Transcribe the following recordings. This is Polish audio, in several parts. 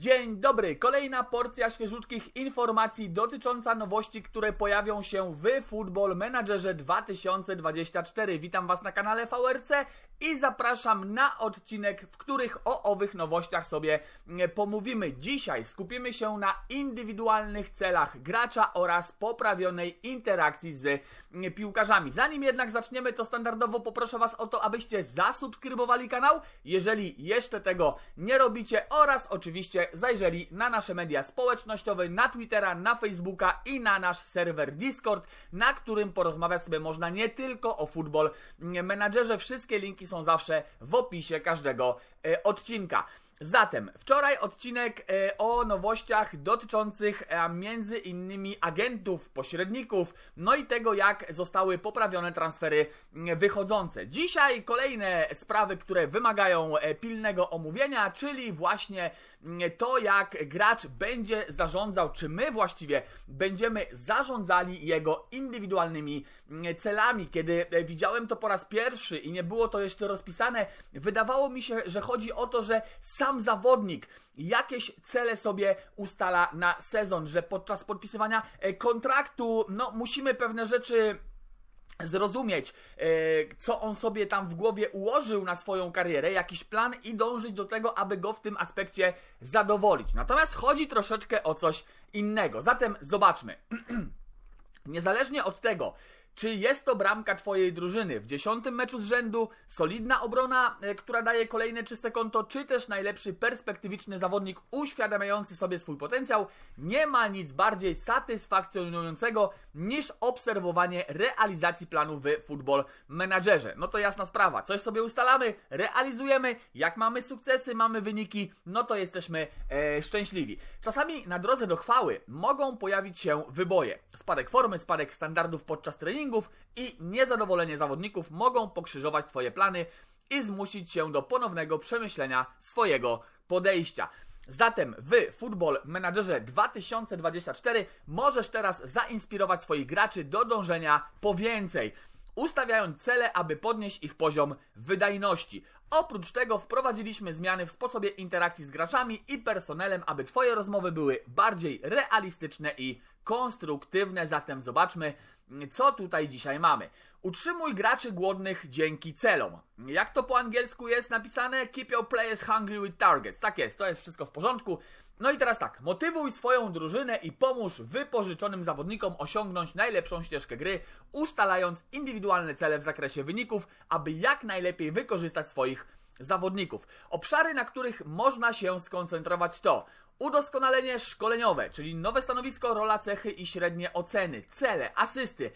Dzień dobry, kolejna porcja świeżutkich informacji dotycząca nowości, które pojawią się w Football Managerze 2024. Witam Was na kanale VRC i zapraszam na odcinek, w których o owych nowościach sobie mm, pomówimy. Dzisiaj skupimy się na indywidualnych celach gracza oraz poprawionej interakcji z mm, piłkarzami. Zanim jednak zaczniemy, to standardowo poproszę Was o to, abyście zasubskrybowali kanał, jeżeli jeszcze tego nie robicie oraz oczywiście zajrzeli na nasze media społecznościowe, na Twittera, na Facebooka i na nasz serwer Discord, na którym porozmawiać sobie można nie tylko o Football Managerze. Wszystkie linki są zawsze w opisie każdego e, odcinka. Zatem, wczoraj odcinek e, o nowościach dotyczących e, między innymi agentów, pośredników, no i tego jak zostały poprawione transfery wychodzące. Dzisiaj kolejne sprawy, które wymagają e, pilnego omówienia, czyli właśnie to jak gracz będzie zarządzał, czy my właściwie będziemy zarządzali jego indywidualnymi celami. Kiedy widziałem to po raz pierwszy i nie było to jeszcze rozpisane, wydawało mi się, że chodzi o to, że sam sam zawodnik jakieś cele sobie ustala na sezon, że podczas podpisywania e, kontraktu, no musimy pewne rzeczy zrozumieć, e, co on sobie tam w głowie ułożył na swoją karierę, jakiś plan i dążyć do tego, aby go w tym aspekcie zadowolić. Natomiast chodzi troszeczkę o coś innego. Zatem zobaczmy. Niezależnie od tego, czy jest to bramka Twojej drużyny w dziesiątym meczu z rzędu, solidna obrona, e, która daje kolejne czyste konto, czy też najlepszy perspektywiczny zawodnik uświadamiający sobie swój potencjał? Nie ma nic bardziej satysfakcjonującego niż obserwowanie realizacji planu w Football Managerze. No to jasna sprawa, coś sobie ustalamy, realizujemy, jak mamy sukcesy, mamy wyniki, no to jesteśmy e, szczęśliwi. Czasami na drodze do chwały mogą pojawić się wyboje. Spadek formy, spadek standardów podczas treningu, treningów i niezadowolenie zawodników mogą pokrzyżować Twoje plany i zmusić się do ponownego przemyślenia swojego podejścia. Zatem w Football Managerze 2024 możesz teraz zainspirować swoich graczy do dążenia po więcej ustawiając cele, aby podnieść ich poziom wydajności. Oprócz tego wprowadziliśmy zmiany w sposobie interakcji z graczami i personelem, aby Twoje rozmowy były bardziej realistyczne i konstruktywne. Zatem zobaczmy, co tutaj dzisiaj mamy. Utrzymuj graczy głodnych dzięki celom. Jak to po angielsku jest napisane? Keep your players hungry with targets. Tak jest, to jest wszystko w porządku. No i teraz tak, motywuj swoją drużynę i pomóż wypożyczonym zawodnikom osiągnąć najlepszą ścieżkę gry, ustalając indywidualne cele w zakresie wyników, aby jak najlepiej wykorzystać swoich zawodników. Obszary, na których można się skoncentrować to udoskonalenie szkoleniowe, czyli nowe stanowisko, rola, cechy i średnie oceny, cele, asysty,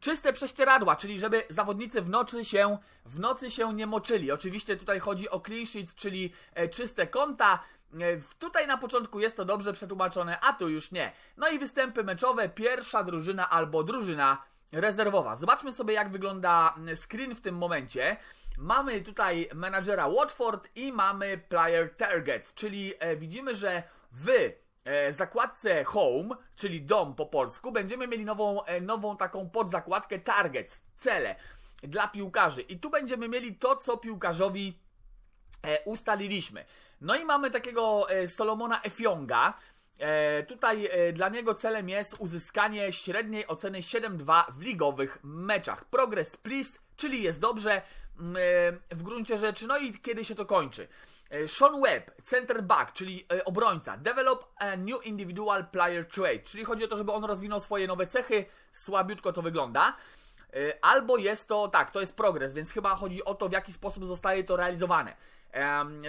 czyste prześcieradła, czyli żeby zawodnicy w nocy się, w nocy się nie moczyli. Oczywiście tutaj chodzi o clean sheets, czyli e, czyste konta, E, tutaj na początku jest to dobrze przetłumaczone, a tu już nie. No i występy meczowe, pierwsza drużyna albo drużyna rezerwowa. Zobaczmy sobie, jak wygląda screen w tym momencie. Mamy tutaj menadżera Watford i mamy player targets, czyli e, widzimy, że e, zakładce home, czyli dom po polsku, będziemy mieli nową, e, nową taką podzakładkę targets, cele dla piłkarzy. I tu będziemy mieli to, co piłkarzowi e, ustaliliśmy. No i mamy takiego Solomona Efionga. Tutaj dla niego celem jest uzyskanie średniej oceny 7-2 w ligowych meczach. Progress please, czyli jest dobrze w gruncie rzeczy. No i kiedy się to kończy? Sean Webb, center back, czyli obrońca. Develop a new individual player trait, czyli chodzi o to, żeby on rozwinął swoje nowe cechy. Słabiutko to wygląda. Albo jest to, tak, to jest progres, więc chyba chodzi o to, w jaki sposób zostaje to realizowane.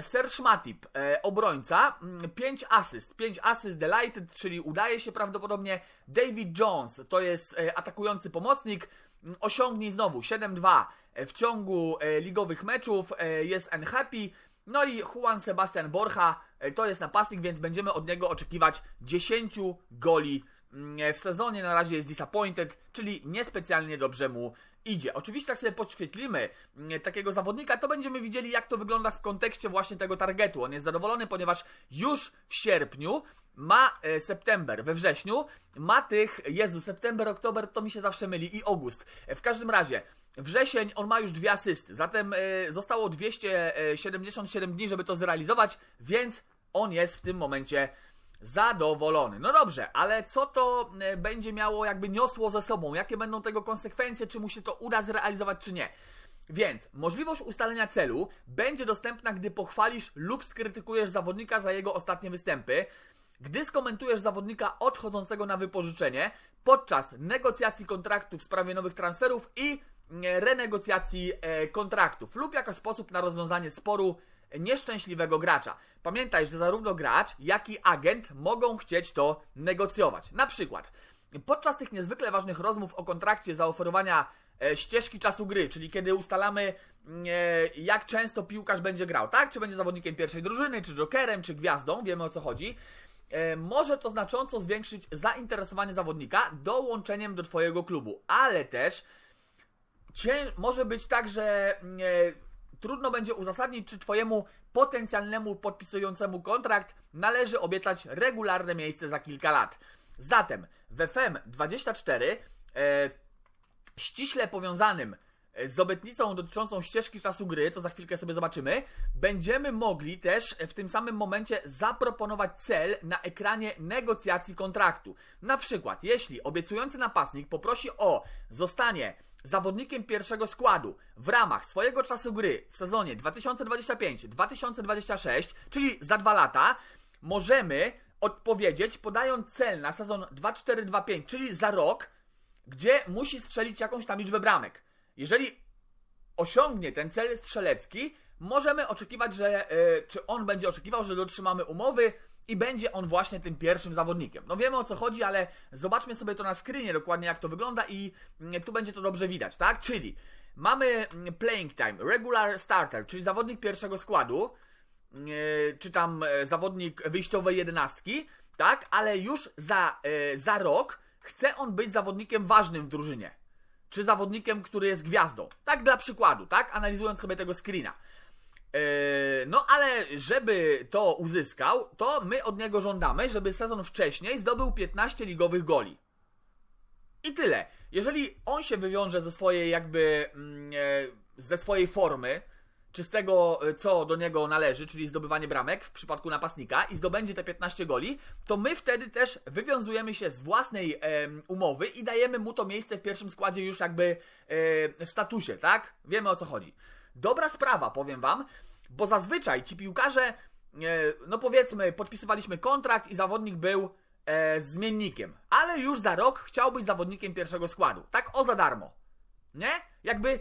Serge Matip, e, obrońca, 5 mm, asyst, 5 asyst delighted, czyli udaje się prawdopodobnie. David Jones, to jest e, atakujący pomocnik, mm, osiągnij znowu 7-2 e, w ciągu ligowych meczów, jest unhappy. No i Juan Sebastian Borja, to jest napastnik, więc będziemy od niego oczekiwać 10 goli w sezonie. Na razie jest disappointed, czyli niespecjalnie dobrze mu idzie. Oczywiście jak sobie podświetlimy mm, takiego zawodnika, to będziemy widzieli jak to wygląda w kontekście właśnie tego targetu. On jest zadowolony, ponieważ już w sierpniu ma e, september, we wrześniu ma tych, Jezu, september, oktober, to mi się zawsze myli i august. E, w każdym razie, wrzesień on ma już dwie asysty, zatem e, zostało 277 dni, żeby to zrealizować, więc on jest w tym momencie zadowolony. No dobrze, ale co to e, będzie miało, jakby niosło ze sobą? Jakie będą tego konsekwencje? Czy mu się to uda zrealizować, czy nie? Więc możliwość ustalenia celu będzie dostępna, gdy pochwalisz lub skrytykujesz zawodnika za jego ostatnie występy, gdy skomentujesz zawodnika odchodzącego na wypożyczenie podczas negocjacji kontraktu w sprawie nowych transferów i e, renegocjacji e, kontraktów lub jako sposób na rozwiązanie sporu nieszczęśliwego gracza. Pamiętaj, że zarówno gracz, jak i agent mogą chcieć to negocjować. Na przykład, podczas tych niezwykle ważnych rozmów o kontrakcie zaoferowania e, ścieżki czasu gry, czyli kiedy ustalamy mm, e, jak często piłkarz będzie grał, tak? Czy będzie zawodnikiem pierwszej drużyny, czy jokerem, czy gwiazdą, wiemy o co chodzi. E, może to znacząco zwiększyć zainteresowanie zawodnika dołączeniem do Twojego klubu, ale też może być tak, że mm, trudno będzie uzasadnić, czy Twojemu potencjalnemu podpisującemu kontrakt należy obiecać regularne miejsce za kilka lat. Zatem w FM24 e, ściśle powiązanym z obietnicą dotyczącą ścieżki czasu gry, to za chwilkę sobie zobaczymy, będziemy mogli też w tym samym momencie zaproponować cel na ekranie negocjacji kontraktu. Na przykład, jeśli obiecujący napastnik poprosi o zostanie zawodnikiem pierwszego składu w ramach swojego czasu gry w sezonie 2025-2026, czyli za dwa lata, możemy odpowiedzieć podając cel na sezon 2425, czyli za rok, gdzie musi strzelić jakąś tam liczbę bramek. Jeżeli osiągnie ten cel strzelecki, możemy oczekiwać, że yy, czy on będzie oczekiwał, że dotrzymamy umowy i będzie on właśnie tym pierwszym zawodnikiem. No wiemy o co chodzi, ale zobaczmy sobie to na screenie dokładnie jak to wygląda i yy, tu będzie to dobrze widać, tak? Czyli mamy mm, playing time, regular starter, czyli zawodnik pierwszego składu, yy, czy tam e, zawodnik wyjściowej jedenastki, tak? Ale już za, e, za rok chce on być zawodnikiem ważnym w drużynie czy zawodnikiem, który jest gwiazdą. Tak dla przykładu, tak? Analizując sobie tego screena. Yy, no ale żeby to uzyskał, to my od niego żądamy, żeby sezon wcześniej zdobył 15 ligowych goli. I tyle. Jeżeli on się wywiąże ze swojej jakby mm, e, ze swojej formy, czy z tego, e, co do niego należy, czyli zdobywanie bramek w przypadku napastnika i zdobędzie te 15 goli, to my wtedy też wywiązujemy się z własnej e, umowy i dajemy mu to miejsce w pierwszym składzie już jakby e, w statusie, tak? Wiemy o co chodzi. Dobra sprawa, powiem wam, bo zazwyczaj ci piłkarze, e, no powiedzmy, podpisywaliśmy kontrakt i zawodnik był e, zmiennikiem, ale już za rok chciał być zawodnikiem pierwszego składu, tak o za darmo. Nie? Jakby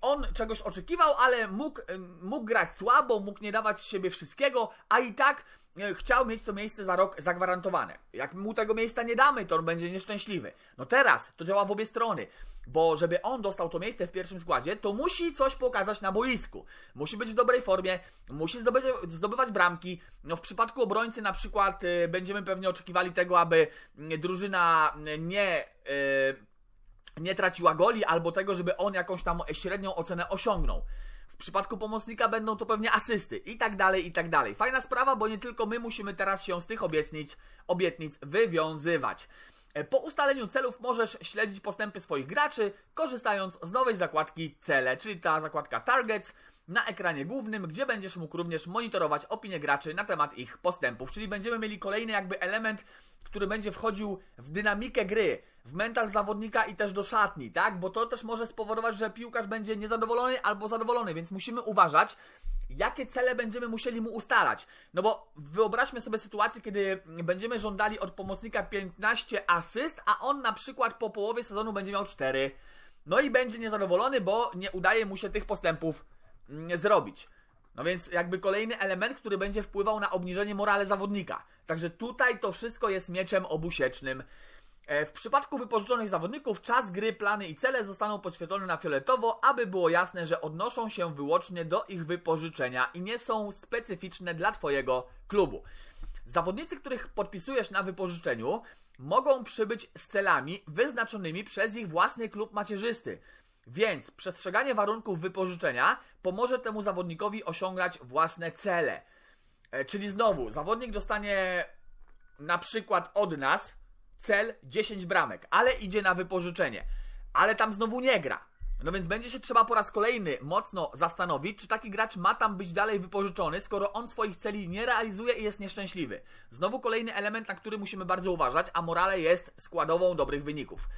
on czegoś oczekiwał, ale mógł, mógł grać słabo, mógł nie dawać z siebie wszystkiego, a i tak e, chciał mieć to miejsce za rok zagwarantowane. Jak mu tego miejsca nie damy, to on będzie nieszczęśliwy. No teraz to działa w obie strony, bo żeby on dostał to miejsce w pierwszym składzie, to musi coś pokazać na boisku. Musi być w dobrej formie, musi zdobyć, zdobywać bramki. No w przypadku obrońcy na przykład y, będziemy pewnie oczekiwali tego, aby drużyna nie... Nie traciła goli, albo tego, żeby on jakąś tam średnią ocenę osiągnął. W przypadku pomocnika będą to pewnie asysty i tak dalej, i tak dalej. Fajna sprawa, bo nie tylko my musimy teraz się z tych obietnic, obietnic wywiązywać. E, po ustaleniu celów możesz śledzić postępy swoich graczy, korzystając z nowej zakładki Cele, czyli ta zakładka Targets na ekranie głównym, gdzie będziesz mógł również monitorować opinię graczy na temat ich postępów. Czyli będziemy mieli kolejny jakby element, który będzie wchodził w dynamikę gry, w mental zawodnika i też do szatni, tak? Bo to też może spowodować, że piłkarz będzie niezadowolony albo zadowolony, więc musimy uważać, jakie cele będziemy musieli mu ustalać. No bo wyobraźmy sobie sytuację, kiedy będziemy żądali od pomocnika 15 asyst, a on na przykład po połowie sezonu będzie miał 4. No i będzie niezadowolony, bo nie udaje mu się tych postępów zrobić. No więc jakby kolejny element, który będzie wpływał na obniżenie morale zawodnika. Także tutaj to wszystko jest mieczem obusiecznym. E, w przypadku wypożyczonych zawodników czas gry, plany i cele zostaną podświetlone na fioletowo, aby było jasne, że odnoszą się wyłącznie do ich wypożyczenia i nie są specyficzne dla Twojego klubu. Zawodnicy, których podpisujesz na wypożyczeniu, mogą przybyć z celami wyznaczonymi przez ich własny klub macierzysty. Więc przestrzeganie warunków wypożyczenia pomoże temu zawodnikowi osiągać własne cele. E, czyli znowu, zawodnik dostanie na przykład od nas cel 10 bramek, ale idzie na wypożyczenie. Ale tam znowu nie gra. No więc będzie się trzeba po raz kolejny mocno zastanowić, czy taki gracz ma tam być dalej wypożyczony, skoro on swoich celi nie realizuje i jest nieszczęśliwy. Znowu kolejny element, na który musimy bardzo uważać, a morale jest składową dobrych wyników.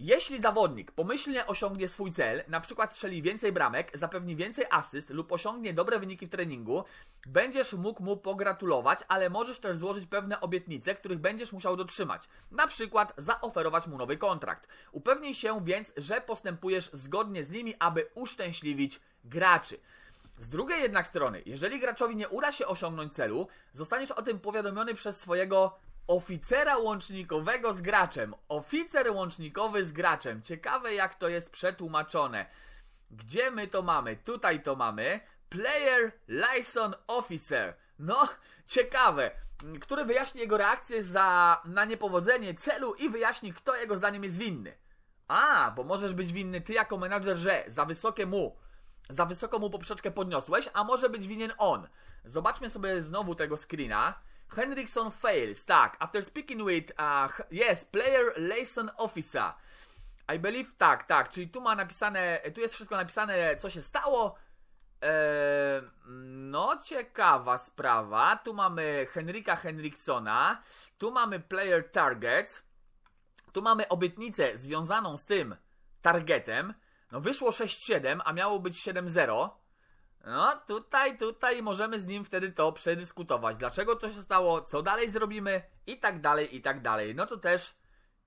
Jeśli zawodnik pomyślnie osiągnie swój cel, na przykład strzeli więcej bramek, zapewni więcej asyst lub osiągnie dobre wyniki w treningu, będziesz mógł mu pogratulować, ale możesz też złożyć pewne obietnice, których będziesz musiał dotrzymać. Na przykład zaoferować mu nowy kontrakt. Upewnij się więc, że postępujesz zgodnie z nimi, aby uszczęśliwić graczy. Z drugiej jednak strony, jeżeli graczowi nie uda się osiągnąć celu, zostaniesz o tym powiadomiony przez swojego oficera łącznikowego z graczem. Oficer łącznikowy z graczem. Ciekawe jak to jest przetłumaczone. Gdzie my to mamy? Tutaj to mamy. Player Liaison Officer. No, ciekawe. Który wyjaśni jego reakcję za, na niepowodzenie celu i wyjaśni, kto jego zdaniem jest winny. A, bo możesz być winny ty jako menadżer, że za wysokie mu, za wysoko mu poprzeczkę podniosłeś, a może być winien on. Zobaczmy sobie znowu tego screena. Henrikson fails, tak. After speaking with, uh, yes, player liaison officer. I believe, tak, tak. Czyli tu ma napisane, tu jest wszystko napisane, co się stało. Eee, no, ciekawa sprawa. Tu mamy Henryka Henriksona. Tu mamy player targets. Tu mamy obietnicę związaną z tym targetem. No, wyszło 6-7, a miało być 7-0. No, tutaj, tutaj możemy z nim wtedy to przedyskutować. Dlaczego to się stało, co dalej zrobimy i tak dalej, i tak dalej. No to też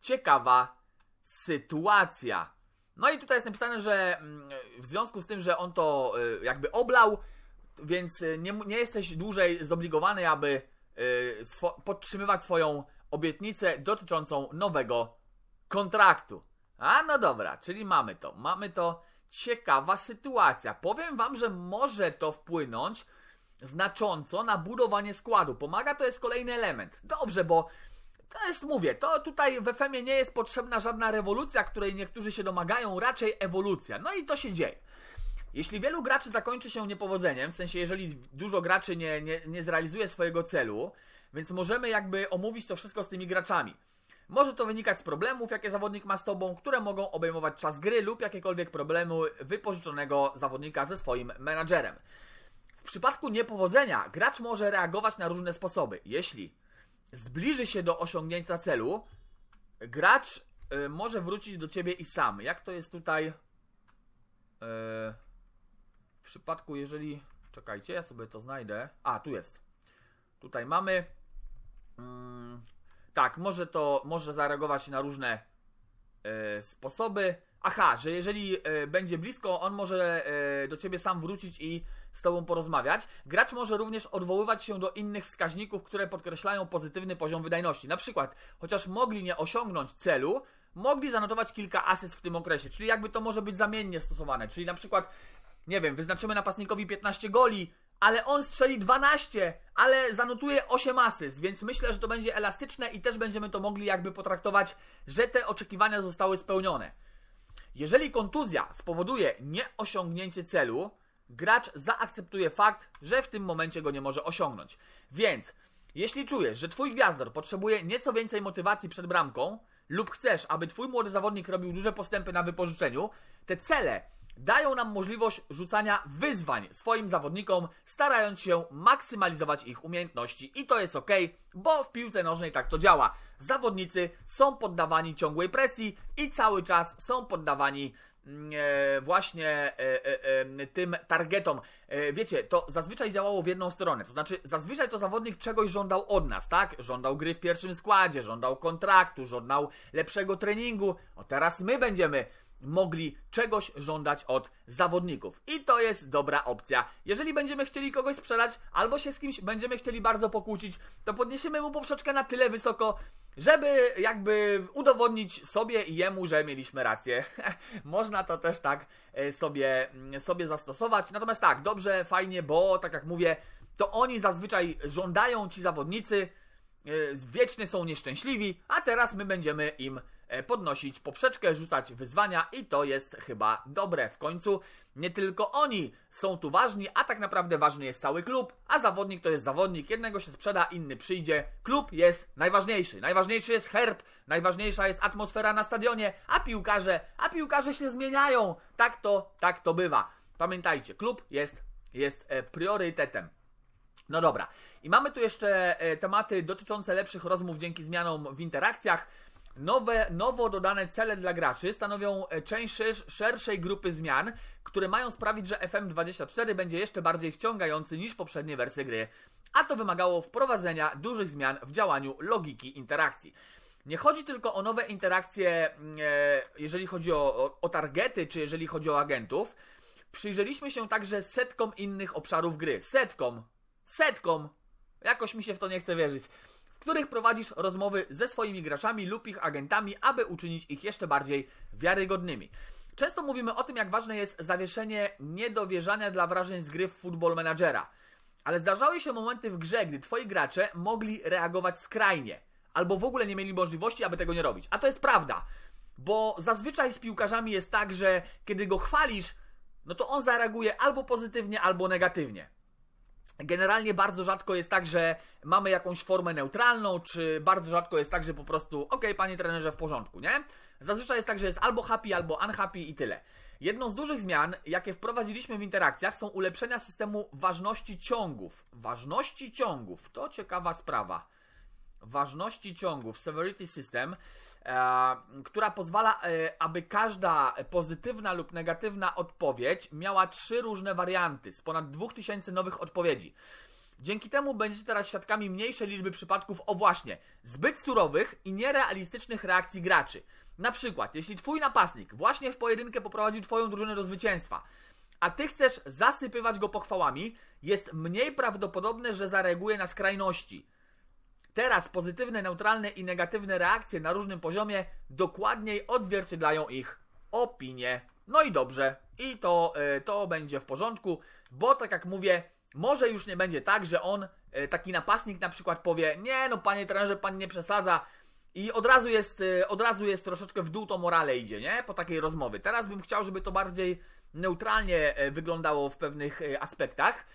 ciekawa sytuacja. No i tutaj jest napisane, że mm, w związku z tym, że on to y, jakby oblał, więc y, nie, nie jesteś dłużej zobligowany, aby y, swo podtrzymywać swoją obietnicę dotyczącą nowego kontraktu. A no dobra, czyli mamy to. Mamy to ciekawa sytuacja. Powiem wam, że może to wpłynąć znacząco na budowanie składu. Pomaga to jest kolejny element. Dobrze, bo to jest, mówię, to tutaj w FM nie jest potrzebna żadna rewolucja, której niektórzy się domagają, raczej ewolucja. No i to się dzieje. Jeśli wielu graczy zakończy się niepowodzeniem, w sensie jeżeli dużo graczy nie, nie, nie zrealizuje swojego celu, więc możemy jakby omówić to wszystko z tymi graczami. Może to wynikać z problemów, jakie zawodnik ma z tobą, które mogą obejmować czas gry lub jakiekolwiek problemy wypożyczonego zawodnika ze swoim menadżerem. W przypadku niepowodzenia gracz może reagować na różne sposoby. Jeśli zbliży się do osiągnięcia celu, gracz y, może wrócić do ciebie i sam. Jak to jest tutaj? Y, w przypadku, jeżeli. Czekajcie, ja sobie to znajdę. A, tu jest. Tutaj mamy. Mm, tak, może to może zareagować na różne e, sposoby. Aha, że jeżeli e, będzie blisko, on może e, do ciebie sam wrócić i z tobą porozmawiać. Gracz może również odwoływać się do innych wskaźników, które podkreślają pozytywny poziom wydajności. Na przykład, chociaż mogli nie osiągnąć celu, mogli zanotować kilka asyst w tym okresie. Czyli jakby to może być zamiennie stosowane. Czyli na przykład, nie wiem, wyznaczymy napastnikowi 15 goli, ale on strzeli 12, ale zanotuje 8 asyst, więc myślę, że to będzie elastyczne i też będziemy to mogli jakby potraktować, że te oczekiwania zostały spełnione. Jeżeli kontuzja spowoduje nieosiągnięcie celu, gracz zaakceptuje fakt, że w tym momencie go nie może osiągnąć. Więc, jeśli czujesz, że twój gwiazdor potrzebuje nieco więcej motywacji przed bramką, lub chcesz, aby twój młody zawodnik robił duże postępy na wypożyczeniu, te cele dają nam możliwość rzucania wyzwań swoim zawodnikom, starając się maksymalizować ich umiejętności. I to jest ok, bo w piłce nożnej tak to działa. Zawodnicy są poddawani ciągłej presji i cały czas są poddawani mm, E, właśnie e, e, e, tym targetom. E, wiecie, to zazwyczaj działało w jedną stronę. To znaczy, zazwyczaj to zawodnik czegoś żądał od nas, tak? Żądał gry w pierwszym składzie, żądał kontraktu, żądał lepszego treningu. O teraz my będziemy mogli czegoś żądać od zawodników. I to jest dobra opcja. Jeżeli będziemy chcieli kogoś sprzedać, albo się z kimś będziemy chcieli bardzo pokłócić, to podniesiemy mu poprzeczkę na tyle wysoko, żeby jakby udowodnić sobie i jemu, że mieliśmy rację. Można to też tak e, sobie, mm, sobie zastosować. Natomiast tak, dobrze, fajnie, bo tak jak mówię, to oni zazwyczaj żądają ci zawodnicy, wiecznie są nieszczęśliwi, a teraz my będziemy im e, podnosić poprzeczkę, rzucać wyzwania i to jest chyba dobre. W końcu nie tylko oni są tu ważni, a tak naprawdę ważny jest cały klub, a zawodnik to jest zawodnik. Jednego się sprzeda, inny przyjdzie. Klub jest najważniejszy. Najważniejszy jest herb, najważniejsza jest atmosfera na stadionie, a piłkarze, a piłkarze się zmieniają. Tak to, tak to bywa. Pamiętajcie, klub jest, jest e, priorytetem. No dobra. I mamy tu jeszcze e, tematy dotyczące lepszych rozmów dzięki zmianom w interakcjach. Nowe, nowo dodane cele dla graczy stanowią e, część szersz- szerszej grupy zmian, które mają sprawić, że FM24 będzie jeszcze bardziej wciągający niż poprzednie wersje gry, a to wymagało wprowadzenia dużych zmian w działaniu logiki interakcji. Nie chodzi tylko o nowe interakcje, mm, e, jeżeli chodzi o, o targety, czy jeżeli chodzi o agentów. Przyjrzeliśmy się także setkom innych obszarów gry. Setkom, setkom, jakoś mi się w to nie chce wierzyć, w których prowadzisz rozmowy ze swoimi graczami lub ich agentami, aby uczynić ich jeszcze bardziej wiarygodnymi. Często mówimy o tym, jak ważne jest zawieszenie niedowierzania dla wrażeń z gry w Football Managera. Ale zdarzały się momenty w grze, gdy twoi gracze mogli reagować skrajnie, albo w ogóle nie mieli możliwości, aby tego nie robić. A to jest prawda, bo zazwyczaj z piłkarzami jest tak, że kiedy go chwalisz, no to on zareaguje albo pozytywnie, albo negatywnie. Generalnie bardzo rzadko jest tak, że mamy jakąś formę neutralną, czy bardzo rzadko jest tak, że po prostu, ok, panie trenerze, w porządku, nie? Zazwyczaj jest tak, że jest albo happy, albo unhappy i tyle. Jedną z dużych zmian, jakie wprowadziliśmy w interakcjach, są ulepszenia systemu ważności ciągów. Ważności ciągów to ciekawa sprawa. Ważności ciągów, Severity System, e, która pozwala, e, aby każda pozytywna lub negatywna odpowiedź miała trzy różne warianty z ponad 2000 nowych odpowiedzi. Dzięki temu będziecie teraz świadkami mniejszej liczby przypadków, o właśnie, zbyt surowych i nierealistycznych reakcji graczy. Na przykład, jeśli twój napastnik właśnie w pojedynkę poprowadził twoją drużynę do zwycięstwa, a ty chcesz zasypywać go pochwałami, jest mniej prawdopodobne, że zareaguje na skrajności. Teraz pozytywne, neutralne i negatywne reakcje na różnym poziomie dokładniej odzwierciedlają ich opinie. No i dobrze, i to, e, to będzie w porządku, bo tak jak mówię, może już nie będzie tak, że on, e, taki napastnik na przykład powie, nie no panie trenerze, pan nie przesadza i od razu jest, e, od razu jest troszeczkę w dół to morale idzie, nie? Po takiej rozmowie. Teraz bym chciał, żeby to bardziej neutralnie wyglądało w pewnych aspektach.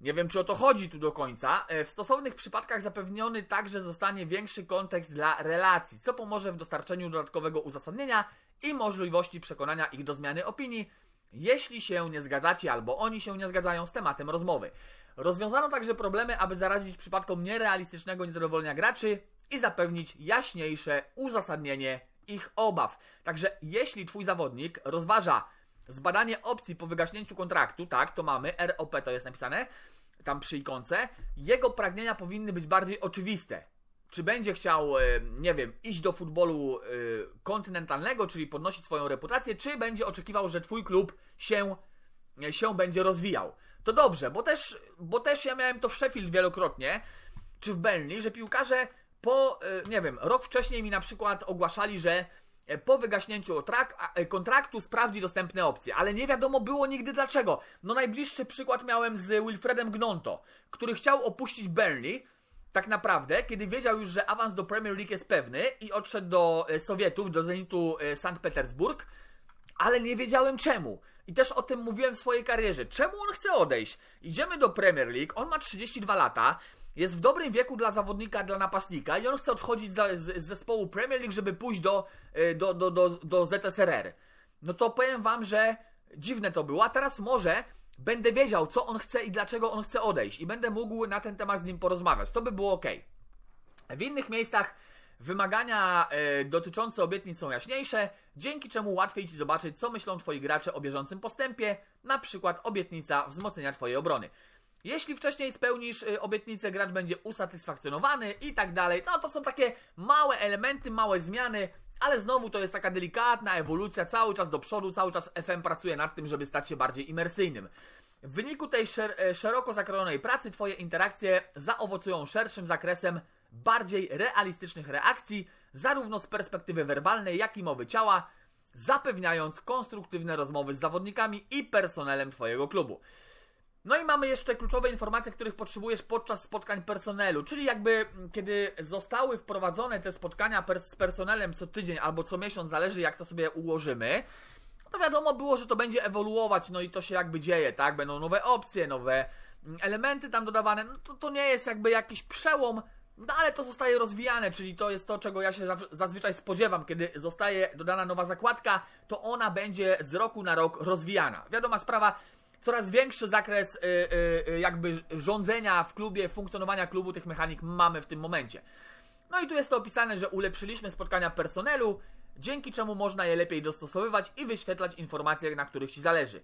Nie wiem, czy o to chodzi tu do końca. E, W stosownych przypadkach zapewniony także zostanie większy kontekst dla relacji, co pomoże w dostarczeniu dodatkowego uzasadnienia i możliwości przekonania ich do zmiany opinii, jeśli się nie zgadzacie albo oni się nie zgadzają z tematem rozmowy. Rozwiązano także problemy, aby zaradzić przypadkom nierealistycznego niezadowolenia graczy i zapewnić jaśniejsze uzasadnienie ich obaw. Także jeśli twój zawodnik rozważa zbadanie opcji po wygaśnięciu kontraktu, tak, to mamy, ROP to jest napisane, tam przy ikonce, jego pragnienia powinny być bardziej oczywiste. Czy będzie chciał, e, nie wiem, iść do futbolu e, kontynentalnego, czyli podnosić swoją reputację, czy będzie oczekiwał, że twój klub się, e, się będzie rozwijał. To dobrze, bo też, bo też ja miałem to w Sheffield wielokrotnie, czy w Burnley, że piłkarze po, nie wiem, rok wcześniej mi na przykład ogłaszali, że po wygaśnięciu e, kontraktu sprawdzi dostępne opcje, ale nie wiadomo było nigdy dlaczego. No najbliższy przykład miałem z Wilfredem Gnonto, który chciał opuścić Burnley, tak naprawdę, kiedy wiedział już, że awans do Premier League jest pewny i odszedł do e, Sowietów, do Zenitu e, Sankt Petersburg, ale nie wiedziałem czemu. I też o tym mówiłem w swojej karierze. Czemu on chce odejść? Idziemy do Premier League, on ma 32 lata, jest w dobrym wieku dla zawodnika, dla napastnika i on chce odchodzić za, z, z zespołu Premier League, żeby pójść do, e, do, do, do, do ZSRR. No to powiem wam, że dziwne to było, a teraz może będę wiedział, co on chce i dlaczego on chce odejść i będę mógł na ten temat z nim porozmawiać. To by było ok. W innych miejscach wymagania e, dotyczące obietnic są jaśniejsze, dzięki czemu łatwiej Ci zobaczyć, co myślą Twoi gracze o bieżącym postępie, na przykład obietnica wzmocnienia Twojej obrony. Jeśli wcześniej spełnisz y, obietnicę, gracz będzie usatysfakcjonowany i tak dalej. No to są takie małe elementy, małe zmiany, ale znowu to jest taka delikatna ewolucja, cały czas do przodu, cały czas FM pracuje nad tym, żeby stać się bardziej imersyjnym. W wyniku tej szer- e, szeroko zakrojonej pracy Twoje interakcje zaowocują szerszym zakresem bardziej realistycznych reakcji, zarówno z perspektywy werbalnej, jak i mowy ciała, zapewniając konstruktywne rozmowy z zawodnikami i personelem Twojego klubu. No i mamy jeszcze kluczowe informacje, których potrzebujesz podczas spotkań personelu, czyli jakby mm, kiedy zostały wprowadzone te spotkania z personelem co tydzień albo co miesiąc, zależy jak to sobie ułożymy, to wiadomo było, że to będzie ewoluować, no i to się jakby dzieje, tak? Będą nowe opcje, nowe mm, elementy tam dodawane, no to, to nie jest jakby jakiś przełom, no ale to zostaje rozwijane, czyli to jest to, czego ja się zazwyczaj spodziewam, kiedy zostaje dodana nowa zakładka, to ona będzie z roku na rok rozwijana. Wiadoma sprawa, coraz większy zakres y, y, y, jakby rządzenia w klubie, funkcjonowania klubu tych mechanik mamy w tym momencie. No i tu jest to opisane, że ulepszyliśmy spotkania personelu, dzięki czemu można je lepiej dostosowywać i wyświetlać informacje, na których Ci zależy.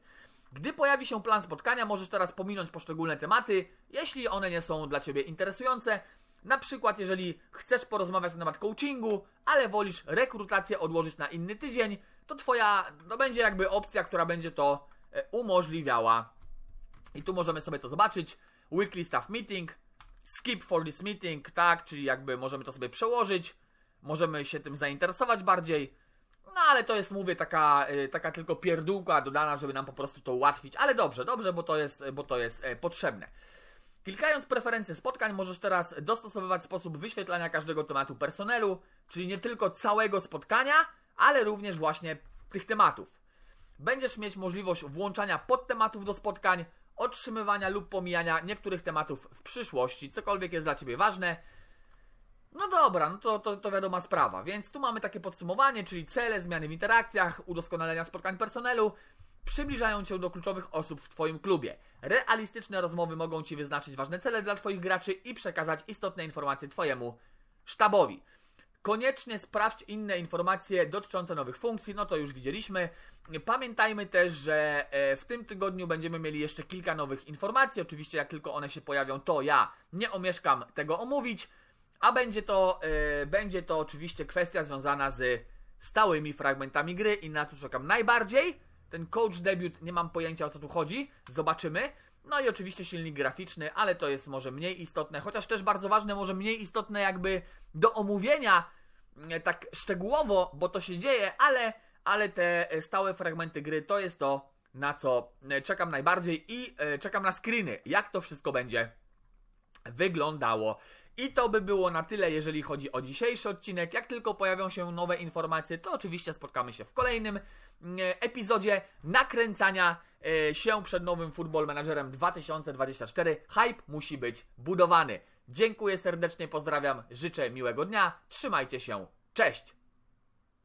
Gdy pojawi się plan spotkania, możesz teraz pominąć poszczególne tematy, jeśli one nie są dla Ciebie interesujące. Na przykład, jeżeli chcesz porozmawiać na temat coachingu, ale wolisz rekrutację odłożyć na inny tydzień, to Twoja, no będzie jakby opcja, która będzie to umożliwiała. I tu możemy sobie to zobaczyć. Weekly staff meeting, skip for this meeting, tak, czyli jakby możemy to sobie przełożyć, możemy się tym zainteresować bardziej. No ale to jest, mówię, taka, y, taka tylko pierdółka dodana, żeby nam po prostu to ułatwić. Ale dobrze, dobrze, bo to jest, bo to jest e, potrzebne. Klikając preferencje spotkań, możesz teraz dostosowywać sposób wyświetlania każdego tematu personelu, czyli nie tylko całego spotkania, ale również właśnie tych tematów. Będziesz mieć możliwość włączania podtematów do spotkań, otrzymywania lub pomijania niektórych tematów w przyszłości, cokolwiek jest dla Ciebie ważne. No dobra, no to, to, to wiadoma sprawa. Więc tu mamy takie podsumowanie, czyli cele, zmiany w interakcjach, udoskonalenia spotkań personelu, przybliżają Cię do kluczowych osób w Twoim klubie. Realistyczne rozmowy mogą Ci wyznaczyć ważne cele dla Twoich graczy i przekazać istotne informacje Twojemu sztabowi. Koniecznie sprawdź inne informacje dotyczące nowych funkcji, no to już widzieliśmy. Pamiętajmy też, że e, w tym tygodniu będziemy mieli jeszcze kilka nowych informacji. Oczywiście, jak tylko one się pojawią, to ja nie omieszkam tego omówić. A będzie to, e, będzie to oczywiście kwestia związana z stałymi fragmentami gry i na to czekam najbardziej. Ten coach debiut, nie mam pojęcia o co tu chodzi, zobaczymy. No i oczywiście silnik graficzny, ale to jest może mniej istotne, chociaż też bardzo ważne, może mniej istotne jakby do omówienia e, tak szczegółowo, bo to się dzieje, ale, ale te e, stałe fragmenty gry to jest to, na co e, czekam najbardziej i e, czekam na screeny, jak to wszystko będzie wyglądało. I to by było na tyle, jeżeli chodzi o dzisiejszy odcinek. Jak tylko pojawią się nowe informacje, to oczywiście spotkamy się w kolejnym mm, epizodzie nakręcania e, się przed nowym Football Managerem 2024. Hype musi być budowany. Dziękuję serdecznie, pozdrawiam, życzę miłego dnia, trzymajcie się, cześć!